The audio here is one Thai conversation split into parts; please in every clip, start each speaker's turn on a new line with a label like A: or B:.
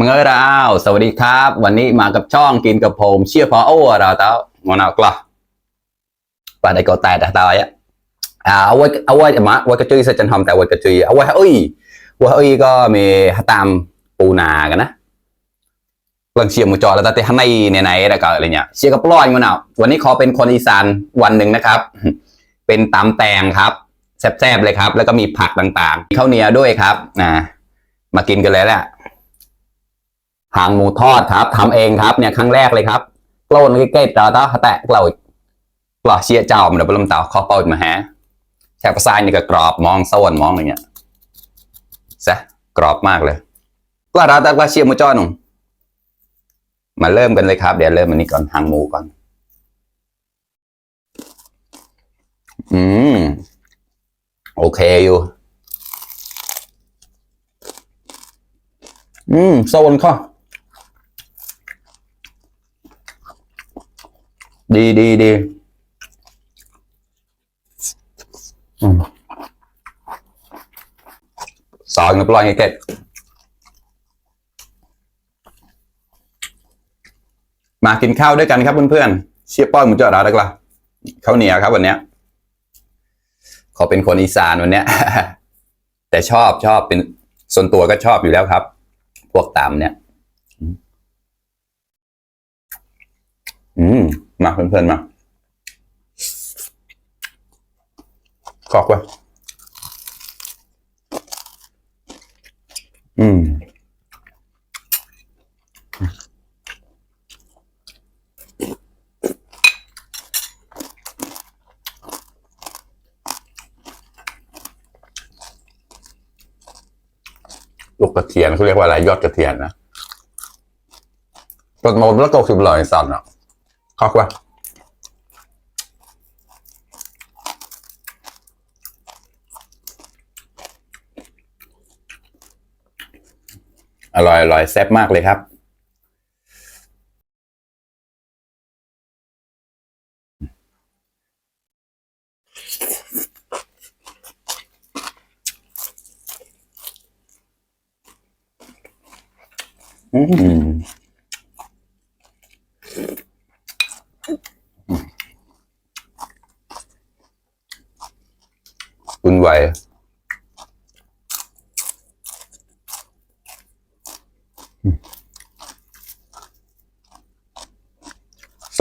A: มึงเอ้ยเราสวัสดีครับ วันนี้มากับช่องกินกับผมเชี่ยพอโอ้เราเต้ามอนาวกล้าป่าได้ก็แต่แต่ตายอะอ่าเอาไว้เอาไว้มาไว้กระจุยเสร็จจันทำแต่ไว้กระจุยเอาไว้เอ้ยไว้เอ้ยก็มีตามปูนากันนะกำลังเชียร์มูจอแล้วแต่ข้างในไหนๆแล้วก็อะไรเงี้ยเชียร์กับปล้อยมันเอาวันนี้ขอเป็นคนอีสานวันหนึ่งนะครับ เป็นตำแตงครับแซ่บๆเลยครับ แล้วก็มีผักต่างๆข้าวเหนียวด้วยครับนะมากินกันเลยแหละ หางหมูทอดครับทำเองครับเนี่ยครั้งแรกเลยครับกล้นใกล้ๆต่อต่อแตะกล่าวกล่อเชียเจ้ามันเดี๋ยวปลำเต่าข้อเป้ามาฮะแช่ปลาทรายนี่ก็กรอบมองโซนมองอะไรเงี้ยซะกรอบมากเลยกล้าราตากล้าเชียมูจ้อหนุ่มมาเริ่มกันเลยครับ เดี๋ยวเริ่มอันนี้ก่อนหางหมูก่อน อืม โอเคอยู่ อืมโซนข้อ ดีดีดีอืมสอนกับปล่อยให้เก็บมากินข้าวด้วยกันครับเพื่อนๆเชียป้อยมุนจอดาด้กละข้าวเหนียวครับวันเนี้ยขอเป็นคนอีสานวันเนี้ย แต่ชอบชอบเป็นส่วนตัวก็ชอบอยู่แล้วครับ พวกตามเนี่ย อืม มาเพื่อนๆมาขอบว่ะอืมลูกกระเทียนเขาเรียกว่าอะไรยอดกระเทียนนะต้นโนนแล้วก็คือลอยสั่นอะ ขอบว่ะอร่อยอร่อยแซ่บมากเลยครับอืมคุณไหว ส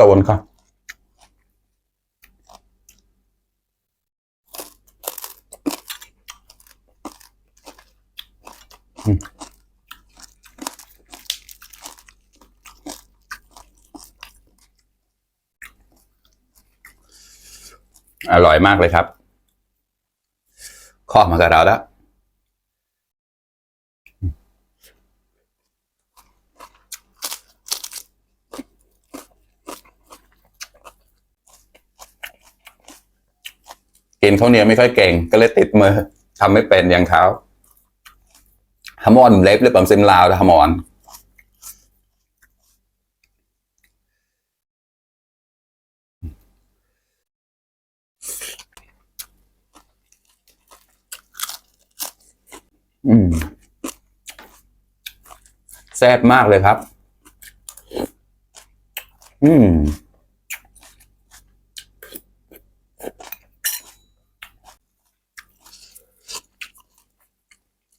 A: วัสดีครับอร่อยมากเลยครับ ข้อมากับเราแล้วกินข้าวเหนียวไม่ค่อยเก่ง ก็เลยติดมือทำไม่เป็นอย่างเขาฮามอนเล็บหรือเปล่าซิมลาวฮามอน แซ่บมากเลยครับ อืม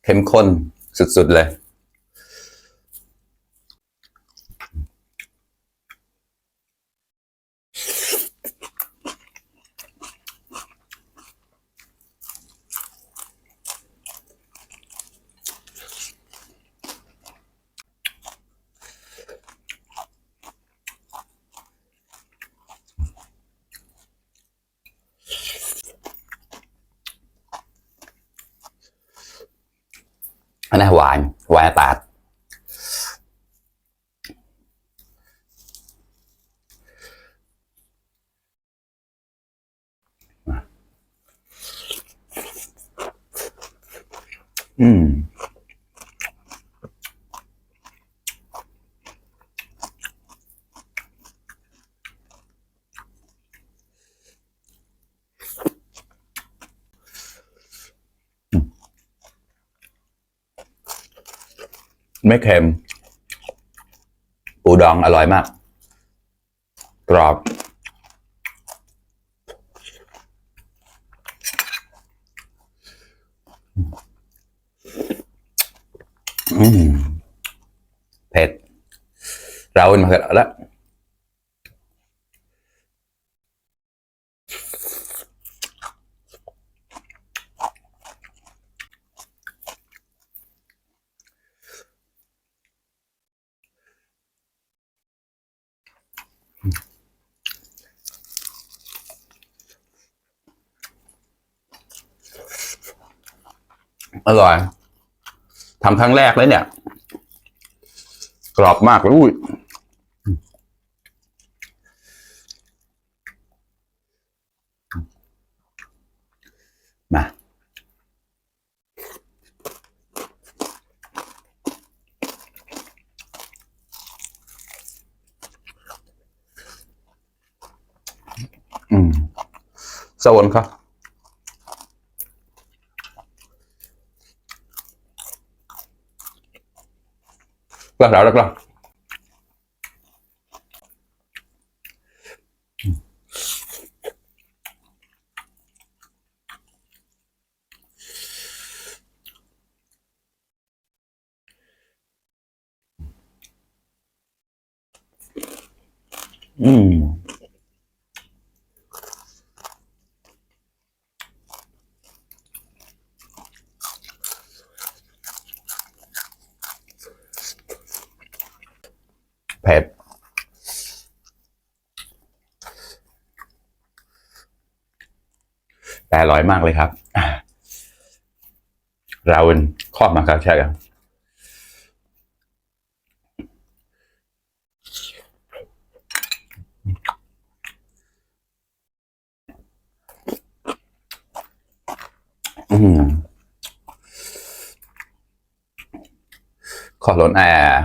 A: เข้มข้นสุดๆเลย อันนี้หวานหวานตาด อืมไม่เค็มดองอร่อยมาก กรอบ อืมเผ็ด เราเป็นมาเผ็ดแล้วอร่อยทำครั้งแรกเลยเนี่ย กรอบมากเลยอุ้ย สวัสดีครับ Rồi, rồi, được rồi. Ừm. ผ็ด แต่ อร่อยมากเลยครับเราเป็นครอบมาครับใช่ครับอืมขอล้นแอร์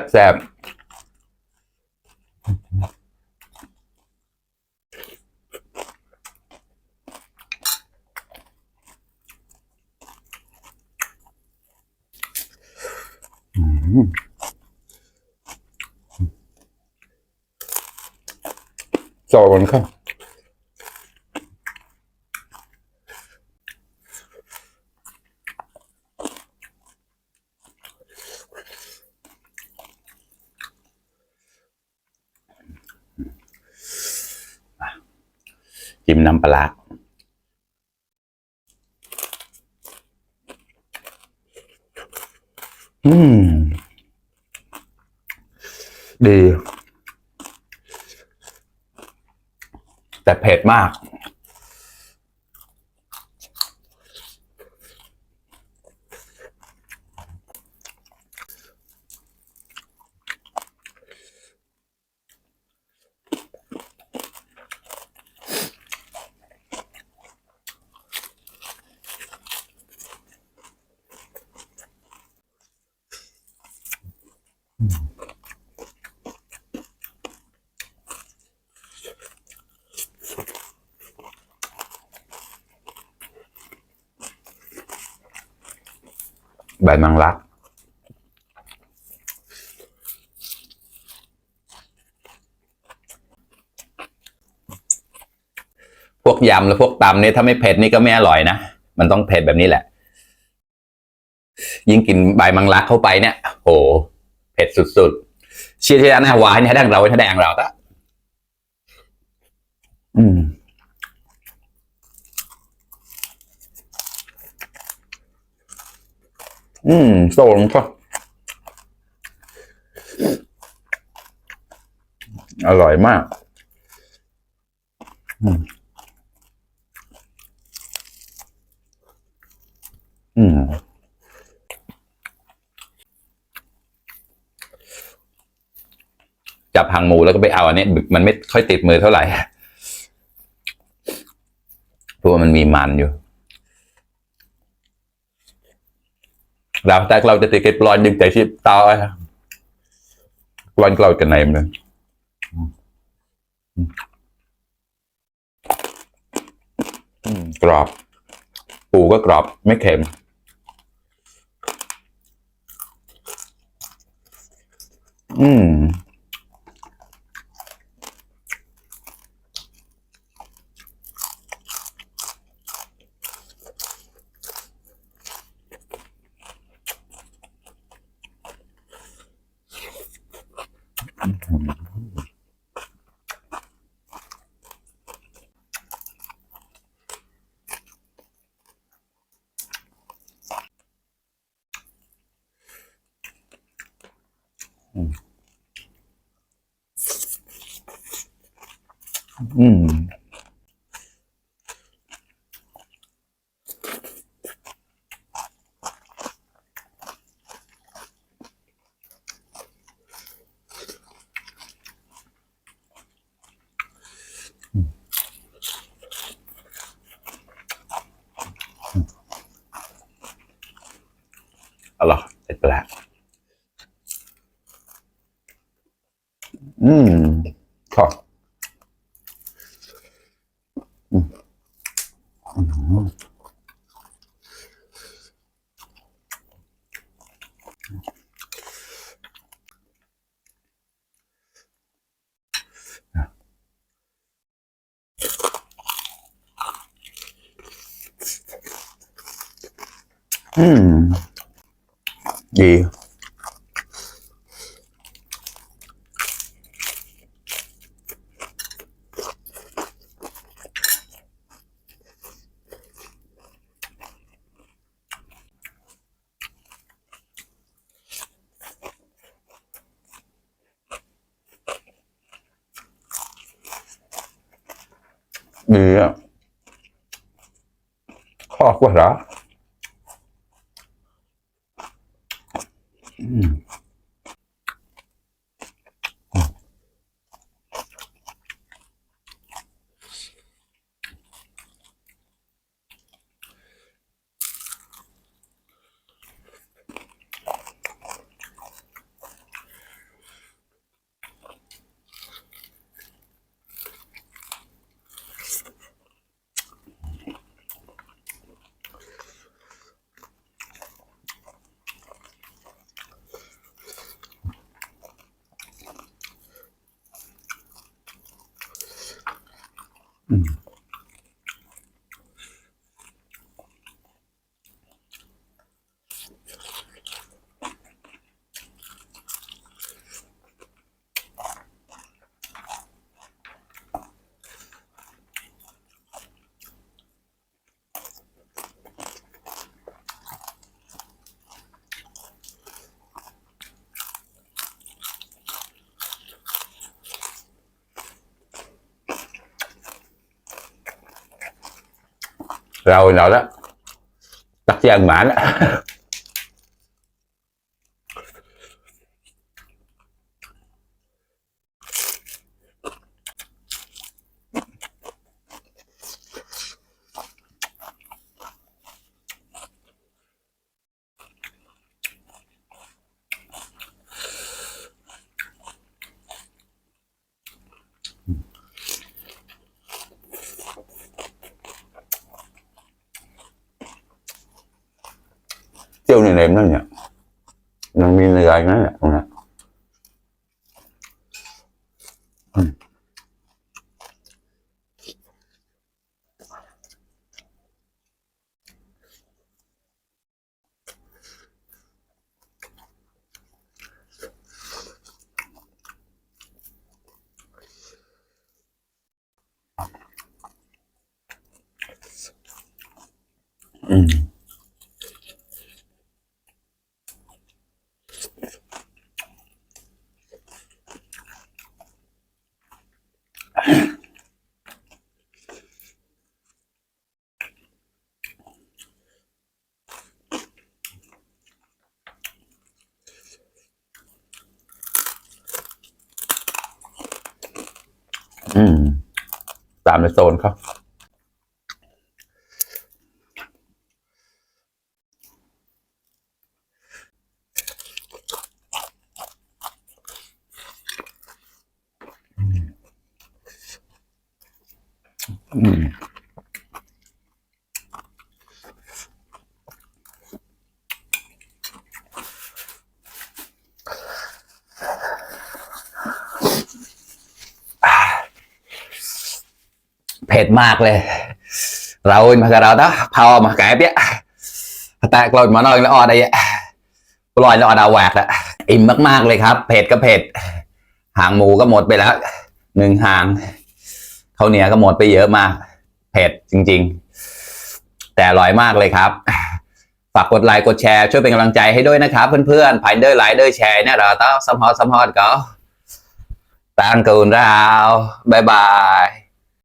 A: บแซ่บอืมจอกันครับ จิ้มน้ำปลาร้าอืม ดี แต่เผ็ดมาก ใบมังลัก พวกยำและพวกตำเนี่ยถ้าไม่เผ็ดนี่ก็ไม่อร่อยนะ มันต้องเผ็ดแบบนี้แหละ ยิ่งกินใบมังลักเข้าไปเนี่ยโอ้เผ็ดสุดๆเชียร์ที่ร้านอาหวานให้แดงเราให้แดงเราตะอืม อืมโซนก็อร่อยมากอืมอืมจับหางหมูแล้วก็ไปเอาอันนี้มันไม่ค่อยติดมือเท่าไหร่เพราะว่ามันมีมันอยู่ เราแต่เราจะติด cái plon nhưng tại ship to ấy plon cloud cái này nữa Ừ, กรอบ ปูก็กรอบไม่เค็มอืม อืมอร่อยเสร็จไปแล้ว อืมขอบอืมอืมอืม ดี ดีอะ ขอ บ rồi nữa đó. Đặt ăn mã đó. เจียวในเนมนั่นเนี่ยมันมีในอะไรนั่นแหละตรงนั้นอืม อืมตามในโซนเขา เผ็ดมากเลย เราอินมากับเรา đó phao mà cãi biết ta lôi mà nói là o đây ลอยแล้วอดาแหวกแล้วอิ่มมากๆเลยครับเผ็ดก็เผ็ดหางหมูก็หมดไปแล้วหนึ่งหางข้าวเหนียวก็หมดไปเยอะมากเผ็ดจริง ๆ แต่อร่อยมากเลยครับฝากกดไลค์กดแชร์ช่วยเป็นกำลังใจให้ด้วยนะครับเพื่อนๆภายเดอร์ไลค์เดอร์แชร์เนี่ยเราต้องสมฮอตสมฮอตก็ตั้งกูนเราบายบาย